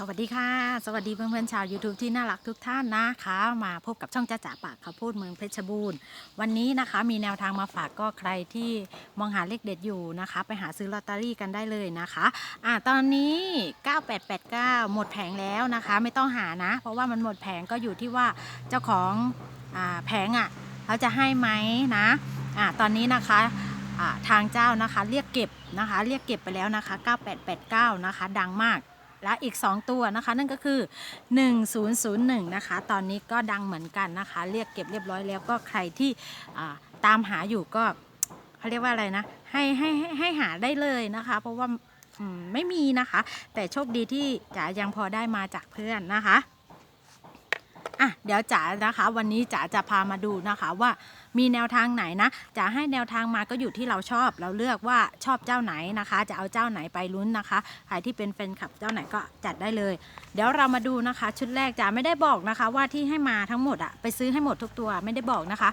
สวัสดีค่ะ สวัสดีเพื่อนๆชาว YouTube ที่น่ารักทุกท่านนะคะ มาพบกับช่องจ้าจ๋าปากข้าวโพดเมืองเพชรบูรณ์ วันนี้นะคะมีแนวทางมาฝากก็ใครที่มองหาเลขเด็ดอยู่นะคะ ไปหาซื้อลอตเตอรี่กันได้เลยนะคะอะตอนนี้ 9889 หมดแผงแล้วนะคะ ไม่ต้องหานะ เพราะว่ามันหมดแผงก็อยู่ที่ว่าเจ้าของอ่าแผงอะเขาจะให้ไหมนะอะตอนนี้นะคะอ่าทางเจ้านะคะเรียกเก็บนะคะ เรียกเก็บไปแล้วนะคะ 9889 นะคะ ดังมาก และอีก 2 ตัวนะคะ นั่นก็คือ 1001 นะคะ ตอนนี้ก็ดังเหมือนกันนะคะ เรียกเก็บเรียบร้อยแล้วก็ใครที่ตามหาอยู่ก็เขาเรียกว่าอะไรนะ ให้ให้ให้ให้หาได้เลยนะคะ เพราะว่ามไม่มีนะคะ แต่โชคดีที่จ๋ายังพอได้มาจากเพื่อนนะคะ อะเดี๋ยวจ๋านะคะ วันนี้จ๋าจะพามาดูนะคะว่ามีแนวทางไหนนะจ๋าให้แนวทางมาก็อยู่ที่เราชอบ เราเลือกว่าชอบเจ้าไหนนะคะ จะเอาเจ้าไหนไปลุ้นนะคะใครที่เป็นแฟนคลับเจ้าไหนก็จัดได้เลย เดี๋ยวเรามาดูนะคะ ชุดแรกจ๋าไม่ได้บอกนะคะ ว่าที่ให้มาทั้งหมดอะไปซื้อให้หมดทุกตัวไม่ได้บอกนะคะ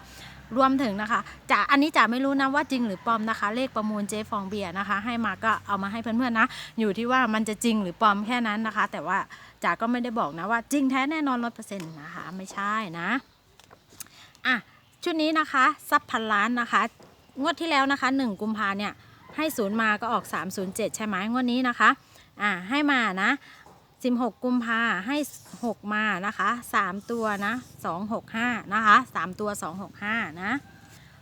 รวมถึงนะคะจ๋าอันนี้จ๋าไม่รู้นะว่าจริงหรือปลอมนะคะ เลขประมูลเจฟองเบียร์นะคะ ให้มาก็เอามาให้เพื่อนๆนะ อยู่ที่ว่ามันจะจริงหรือปลอมแค่นั้นนะคะ แต่ว่า จ๋าก็ไม่ได้บอกนะว่าจริงแท้แน่นอนร้อยเปอร์เซ็นต์นะคะไม่ใช่นะอะชุดนี้นะคะซับพันล้านนะคะ งวดที่แล้วนะคะ 1 กุมภาเนี่ยให้ศูนย์มาก็ออก 307 ใช่ไหมงวดนี้นะคะอะให้มานะ 16 กุมภาให้ 6 มานะคะ 3 ตัวนะ 265 นะคะ 3 ตัว 265 นะ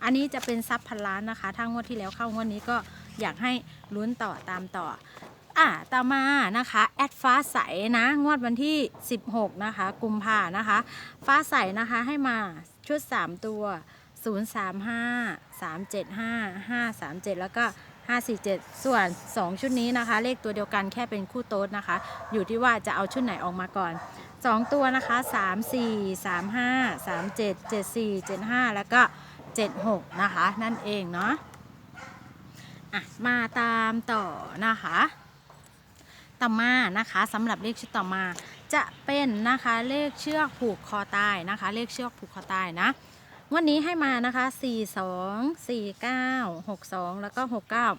อันนี้จะเป็นซับพันล้านนะคะถ้างวดที่แล้วเข้างวดนี้ก็อยากให้ลุ้นต่อตามต่อ อะต่อมานะคะแอดฟ้าใสนะงวดวันที่ 16 นะคะ กุมภานะคะ ฟ้าใสนะคะให้มาชุด 3 ตัว 035 375 537 แล้วก็ 547 ส่วน 2 ชุดนี้นะคะ เลขตัวเดียวกันแค่เป็นคู่โต๊ดนะคะ อยู่ที่ว่าจะเอาชุดไหนออกมาก่อน 2 ตัวนะคะ 3 4 3 5 3 7 7 4 7 5 แล้วก็ 76 นะคะ นั่นเองเนาะอะมาตามต่อนะคะ ต่อมานะคะสำหรับเลขชุดต่อมา จะเป็นนะคะเลขเชือกผูกคอตายนะคะ เลขเชือกผูกคอตายนะวันนี้ให้มานะคะ 42 49 62 แล้วก็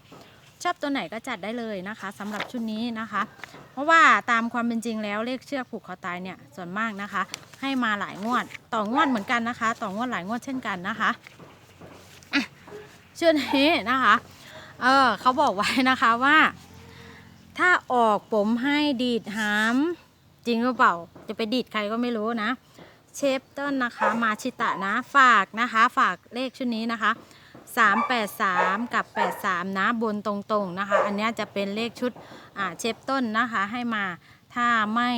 69 ชอบตัวไหนก็จัดได้เลยนะคะสำหรับชุดนี้นะคะ เพราะว่าตามความเป็นจริงแล้วเลขเชือกผูกคอตายเนี่ยส่วนมากนะคะ ให้มาหลายงวด ต่องวดเหมือนกันนะคะ ต่องวดหลายงวดเช่นกันนะคะอะชุดนี้นะคะ เออเขาบอกไว้นะคะว่า ถ้าออกผมให้ดีดหาม จริงหรือเปล่า จะไปดีดใครก็ไม่รู้นะ เชฟต้นนะคะ มาชิตะนะฝากนะคะ ฝากเลขชุดนี้นะคะ 383 กับ 83 นะบนตรงๆนะคะ อันนี้จะเป็นเลขชุดเชฟต้นนะคะให้มาถ้าไม่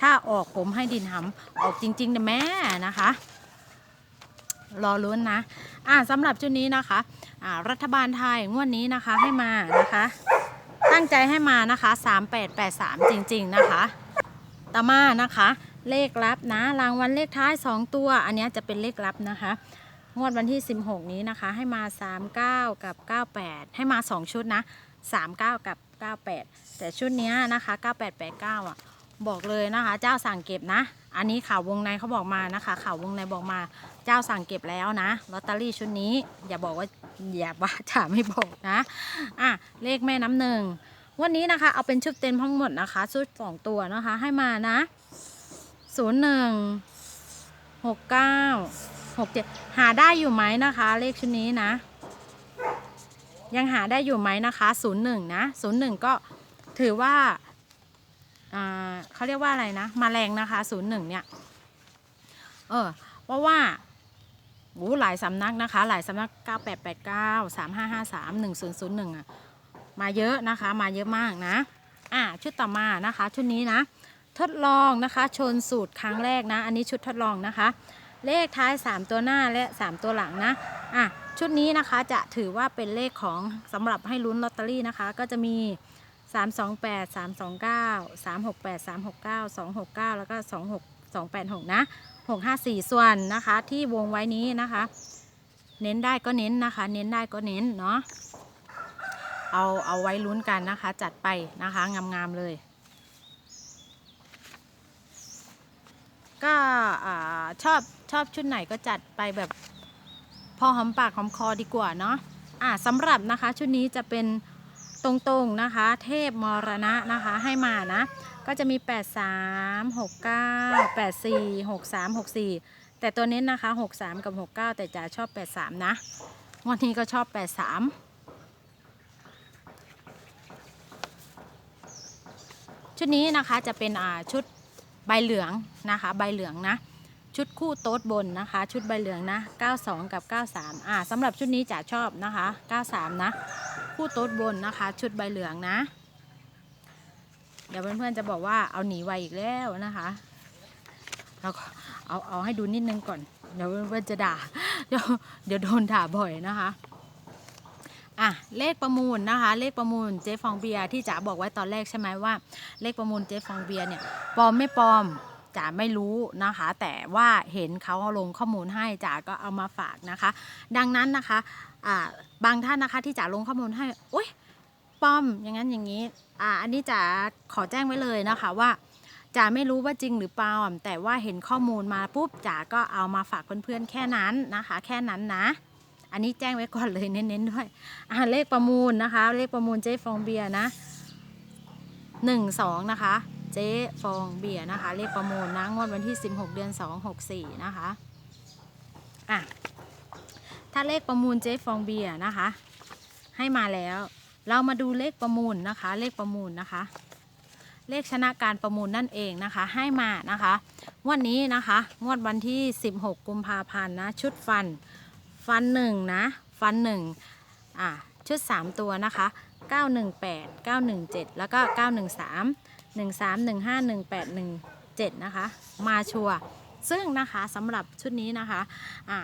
ถ้าออกผมให้ดินหำออกจริงๆนะแม่นะคะ รอลุ้นนะอ่าสำหรับชุดนี้นะคะอ่ารัฐบาลไทยงวดนี้นะคะให้มานะคะ ตั้งใจให้มานะคะ 3883 จริง ๆ นะคะตามานะคะ เลขลับนะ รางวัลเลขท้าย 2 ตัว อันนี้จะเป็นเลขลับนะคะ งวดวันที่ 16 นี้นะคะ ให้มา 39 กับ 98 ให้มา 2 ชุดนะ 39 กับ 98 แต่ชุดนี้นะคะ 9889 อะ บอกเลยนะคะ เจ้าสั่งเก็บนะ อันนี้ข่าววงในเขาบอกมานะคะ ข่าววงในบอกมา เจ้าสั่งเก็บแล้วนะลอตเตอรี่ชุดนี้ อย่าบอกว่าอย่าว่าจะไม่บอกนะอะเลขแม่น้ำหนึ่งวันนี้นะคะ เอาเป็นชุดเต็มทั้งหมดนะคะชุดสองตัวนะคะ ให้มานะศูนย์หนึ่งหกเก้าหกเจ็ดหาได้อยู่ไหมนะคะ เลขชุดนี้นะ ยังหาได้อยู่ไหมนะคะศูนย์หนึ่งนะศูนย์หนึ่งก็ถือว่า เขาเรียกว่าอะไรนะมาแรงนะคะศูนย์หนึ่งเนี่ยเออเพราะว่าโอ้หลายสำนักนะคะ หลายสำนัก 9889 3553 1001อะมาเยอะนะคะ มาเยอะมากนะอะชุดต่อมานะคะ ชุดนี้นะ ทดลองนะคะ ชนสูตรครั้งแรกนะ อันนี้ชุดทดลองนะคะ เลขท้าย 3 ตัวหน้าและ 3 ตัวหลังนะอะชุดนี้นะคะจะถือว่าเป็นเลขของสำหรับให้ลุ้นลอตเตอรี่นะคะ ก็จะมี 328 329 368 369 269 แล้วก็ 26 286 นะ 654 ส่วนนะคะที่วงไว้นี้นะคะ เน้นได้ก็เน้นนะคะ เน้นได้ก็เน้นเนาะเอาเอาไว้ลุ้นกันนะคะ จัดไปนะคะงามๆเลย ก็ชอบชอบชุดไหนก็จัดไปแบบพอหอมปากหอมคอดีกว่าเนาะอ่าสำหรับนะคะชุดนี้จะเป็น ตรงๆนะคะ เทพมรณะนะคะให้มานะ ก็จะมี 8 3 6 9 8 4 6 3 6 4 แต่ตัวเน้นนะคะ 6 3 กับ 6 9 แต่จ๋าชอบ 8 3 นะงวันนี้ก็ชอบ 8 3ชุดนี้นะคะจะเป็นอ่าชุดใบเหลืองนะคะ ใบเหลืองนะ ชุดคู่โต๊ดบนนะคะ ชุดใบเหลืองนะ 92 กับ 93อ่าสำหรับชุดนี้จ๋าชอบนะคะ 93 นะ คู่โต๊ดบนนะคะ ชุดใบเหลืองนะ เดี๋ยวเพื่อนๆจะบอกว่าเอาหนีไวอีกแล้วนะคะเราก็เอาเอาให้ดูนิดนึงก่อน เดี๋ยวเพื่อนๆจะด่า เดี๋ยวเดี๋ยวโดนด่าบ่อยนะคะอะเลขประมูลนะคะ เลขประมูลเจ๊ฟองเบียร์ที่จ๋าบอกไว้ตอนแรกใช่ไหมว่า เลขประมูลเจ๊ฟองเบียร์เนี่ยปลอมไม่ปลอมจ๋าไม่รู้นะคะ แต่ว่าเห็นเขาลงข้อมูลให้จ๋าก็เอามาฝากนะคะ ดังนั้นนะคะ บางท่านนะคะที่จ๋าลงข้อมูลให้โอ๊ยปลอมอย่างนั้นอย่างนี้อ่าอันนี้จ๋าขอแจ้งไว้เลยนะคะว่าจ๋าไม่รู้ว่าจริงหรือเปลอมแต่ว่าเห็นข้อมูลมาปุ๊บจ๋าก็เอามาฝากเพื่อนๆแค่นั้นนะคะ แค่นั้นนะ อันนี้แจ้งไว้ก่อนเลยเน้นๆด้วยอ่าเลขประมูลนะคะ เลขประมูลเจ๊ฟองเบียร์นะหนึ่งสองนะคะ เจ๊ฟองเบียร์นะคะ เลขประมูลนะงวดวันที่ 16 เดือน 2 6 4 นะคะอะ ถ้าเลขประมูลเจ๊ฟองเบียร์นะคะ ให้มาแล้ว เรามาดูเลขประมูลนะคะ เลขประมูลนะคะ เลขชนะการประมูลนั่นเองนะคะ ให้มานะคะงวดนี้นะคะงวดวันที่ 16 กุมภาพันธ์นะ ชุดฟัน ฟันหนึ่งนะฟันหนึ่งอะชุด 3 ตัวนะคะ 918 917 แล้วก็ 913 13 15 18 17 นะคะ มาชัวร์ซึ่งนะคะสำหรับชุดนี้นะคะอ่า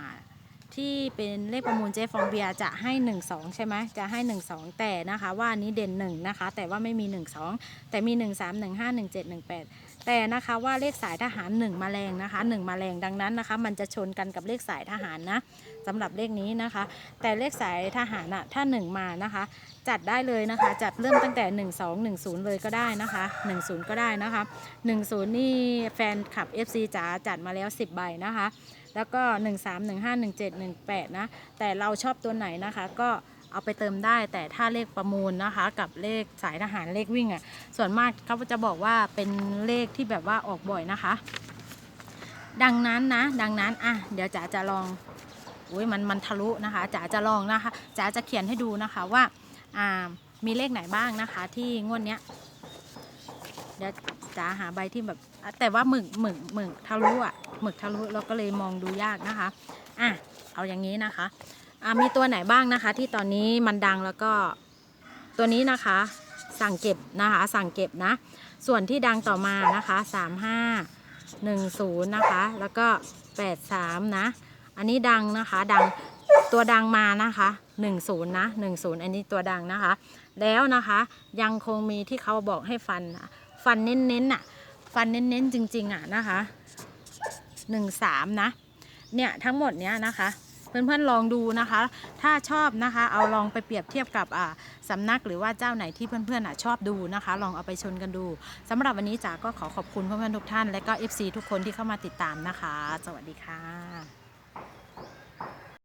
ที่เป็นเลขประมูลเจฟองเบียร์จะให้ 1 2 ใช่ไหมจะให้ 1 2 แต่นะคะว่าอันนี้เด่น 1 นะคะ แต่ว่าไม่มี 1 2 แต่มี 1 3 1 5 1 7 1 8 แต่นะคะว่าเลขสายทหาร 1 มาแรงนะคะ 1 มาแรงดังนั้นนะคะ มันจะชนกันกับเลขสายทหารนะสำหรับเลขนี้นะคะ แต่เลขสายทหารอะถ้า 1 มานะคะ จัดได้เลยนะคะ จัดเริ่มตั้งแต่ 1 2 1 0 เลยก็ได้นะคะ 10 ก็ได้นะคะ 10 นี่แฟนคลับ FC จ๋าจัดมาแล้ว 10 ใบนะคะ แล้วก็ 1 3 1 5 1 7 1 8 นะ แต่เราชอบตัวไหนนะคะ ก็เอาไปเติมได้แต่ถ้าเลขประมูลนะคะ กับเลขสายทหารเลขวิ่งอะ่ะ ส่วนมากเขาจะบอกว่าเป็นเลขที่แบบว่าออกบ่อยนะคะ ดังนั้นนะ ดังนั้นอะเดี๋ยวจ๋าจะลองอุ้ยมันมันทะลุนะคะจ๋าจะลองนะคะจ๋าจะเขียนให้ดูนะคะว่าอ่า มีเลขไหนบ้างนะคะ ที่งวดเนี้ยเดี๋ยวจ๋าหาใบที่แบบ แต่ว่าหมึกหมึกหมึกทะลุอะหมึกทะลุเราก็เลยมองดูยากนะคะอะเอาอย่างนี้นะคะอะมีตัวไหนบ้างนะคะ ที่ตอนนี้มันดังแล้วก็ตัวนี้นะคะ สั่งเก็บนะคะ สั่งเก็บนะ ส่วนที่ดังต่อมานะคะ35 10นะคะ แล้วก็83นะ อันนี้ดังนะคะดัง ตัวดังมานะคะ10นะ10 อันนี้ตัวดังนะคะ แล้วนะคะยังคงมีที่เขาบอกให้ฟัน ฟันเน้นๆน่ะฟันเน้นๆจริงๆอะนะคะหนึ่งสามนะเนี่ยทั้งหมดเนี้ยนะคะเพื่อนๆลองดูนะคะ ถ้าชอบนะคะ เอาลองไปเปรียบเทียบกับอ่าสำนักหรือว่าเจ้าไหนที่เพื่อนๆอะชอบดูนะคะ ลองเอาไปชนกันดูสำหรับวันนี้จ๋าก็ขอขอบคุณเพื่อนๆทุกท่าน และก็ FC ทุกคนที่เข้ามาติดตามนะคะ สวัสดีค่ะ